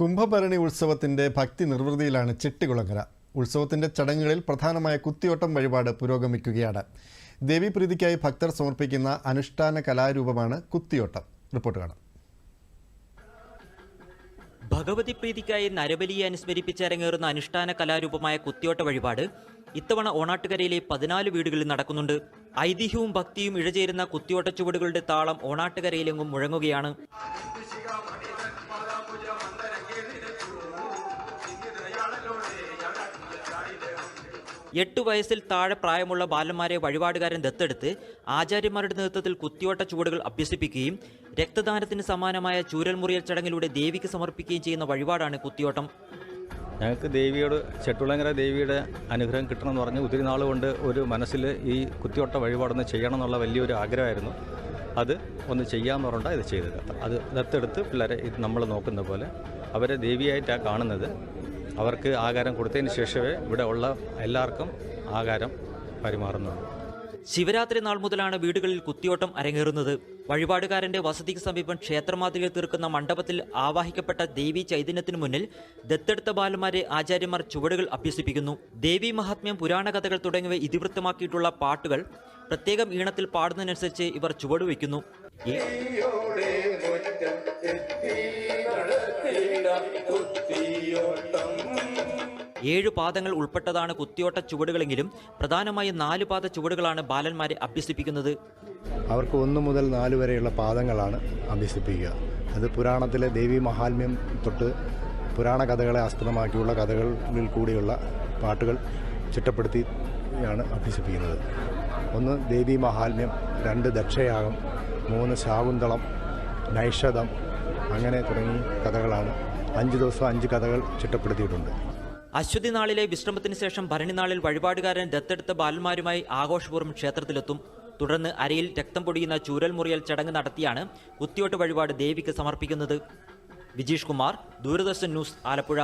കുംഭഭരണി ഉത്സവത്തിന്റെ ഭക്തി നിർവൃതിയിലാണ് ചെട്ടികുളങ്ങര. ഉത്സവത്തിന്റെ ചടങ്ങുകളിൽ പ്രധാനമായ കുത്തിയോട്ടം വഴിപാട് പുരോഗമിക്കുകയാണ്. ദേവീപ്രീതിക്കായി ഭക്തർ സമർപ്പിക്കുന്ന അനുഷ്ഠാന കലാരൂപമാണ് കുത്തിയോട്ടം. റിപ്പോർട്ട് കാണാം. ഭഗവതി പ്രീതിക്കായി നരബലിയെ അനുസ്മരിപ്പിച്ച് അരങ്ങേറുന്ന അനുഷ്ഠാന കലാരൂപമായ കുത്തിയോട്ട വഴിപാട് ഇത്തവണ ഓണാട്ടുകരയിലെ പതിനാല് വീടുകളിൽ നടക്കുന്നുണ്ട്. ഐതിഹ്യവും ഭക്തിയും ഇഴചേരുന്ന കുത്തിയോട്ട ചുവടുകളുടെ താളം ഓണാട്ടുകരയിലെങ്ങും മുഴങ്ങുകയാണ്. എട്ട് വയസ്സിൽ താഴെ പ്രായമുള്ള ബാലന്മാരെ വഴിപാടുകാരൻ ദത്തെടുത്ത് ആചാര്യന്മാരുടെ നേതൃത്വത്തിൽ കുത്തിയോട്ട ചുവടുകൾ അഭ്യസിപ്പിക്കുകയും രക്തദാനത്തിന് സമാനമായ ചൂരൽമുറിയൽ ചടങ്ങിലൂടെ ദേവിക്ക് സമർപ്പിക്കുകയും ചെയ്യുന്ന വഴിപാടാണ് കുത്തിയോട്ടം. ഞങ്ങൾക്ക് ദേവിയോട് ചെട്ടുളങ്ങര ദേവിയുടെ അനുഗ്രഹം കിട്ടണമെന്ന് പറഞ്ഞ് ഒത്തിരി നാൾ കൊണ്ട് ഒരു മനസ്സിൽ ഈ കുത്തിയോട്ട വഴിപാടൊന്ന് ചെയ്യണം എന്നുള്ള വലിയൊരു ആഗ്രഹമായിരുന്നു. അത് ഒന്ന് ചെയ്യാമെന്ന് പറഞ്ഞാൽ ഇത് ചെയ്തത്. അത് ദത്തെടുത്ത് പിള്ളേരെ ഇത് നമ്മൾ നോക്കുന്ന പോലെ അവരെ ദേവിയായിട്ടാണ് കാണുന്നത്. അവർക്ക് ആഹാരം കൊടുത്തതിന് ശേഷമേ ഇവിടെ ഉള്ള എല്ലാവർക്കും ആഹാരം പരിമാറുന്നുള്ളൂ. ശിവരാത്രി നാൾ മുതലാണ് വീടുകളിൽ കുത്തിയോട്ടം അരങ്ങേറുന്നത്. വഴിപാടുകാരന്റെ വസതിക്ക് സമീപം ക്ഷേത്രമാതൃക തീർക്കുന്ന മണ്ഡപത്തിൽ ആവാഹിക്കപ്പെട്ട ദേവി ചൈതന്യത്തിനു മുന്നിൽ ദത്തെടുത്ത ബാലന്മാരെ ആചാര്യന്മാർ ചുവടുകൾ അഭ്യസിപ്പിക്കുന്നു. ദേവി മഹാത്മ്യം പുരാണ കഥകൾ തുടങ്ങിയവ ഇതിവൃത്തമാക്കിയിട്ടുള്ള പാട്ടുകൾ പ്രത്യേകം ഈണത്തിൽ പാടുന്നതിനനുസരിച്ച് ഇവർ കുത്തിയോട്ടം. ഏഴു പാദങ്ങൾ ഉൾപ്പെട്ടതാണ് കുത്തിയോട്ട ചുവടുകളെങ്കിലും പ്രധാനമായും നാല് പാദ ചുവടുകളാണ് ബാലന്മാരെ അഭ്യസിപ്പിക്കുന്നത്. അവർക്ക് ഒന്ന് മുതൽ നാല് വരെയുള്ള പാദങ്ങളാണ് അഭ്യസിപ്പിക്കുക. അത് പുരാണത്തിലെ ദേവി മഹാത്മ്യം തൊട്ട് പുരാണ കഥകളെ ആസ്പദമാക്കിയുള്ള കഥകളിൽ കൂടിയുള്ള പാട്ടുകൾ ചിട്ടപ്പെടുത്തിയാണ് അഭ്യസിപ്പിക്കുന്നത്. ഒന്ന് ദേവി മഹാത്മ്യം രണ്ട് ദക്ഷയാഗം മൂന്ന് ശാകുന്തളം നൈഷതം അങ്ങനെ തുടങ്ങി കഥകളാണ്. അഞ്ച് ദിവസം അഞ്ച് കഥകൾ ചിട്ടപ്പെടുത്തിയിട്ടുണ്ട്. അശ്വതി നാളിലെ വിശ്രമത്തിന് ശേഷം ഭരണിനാളിൽ വഴിപാടുകാരൻ ദത്തെടുത്ത ബാലന്മാരുമായി ആഘോഷപൂർവം ക്ഷേത്രത്തിലെത്തും. തുടർന്ന് അരയിൽ രക്തം പൊടിയുന്ന ചൂരൽ മുറിയൽ ചടങ്ങ് നടത്തിയാണ് കുത്തിയോട്ട് വഴിപാട് ദേവിക്ക് സമർപ്പിക്കുന്നത്. വിജീഷ് കുമാർ ദൂരദർശൻ ന്യൂസ് ആലപ്പുഴ.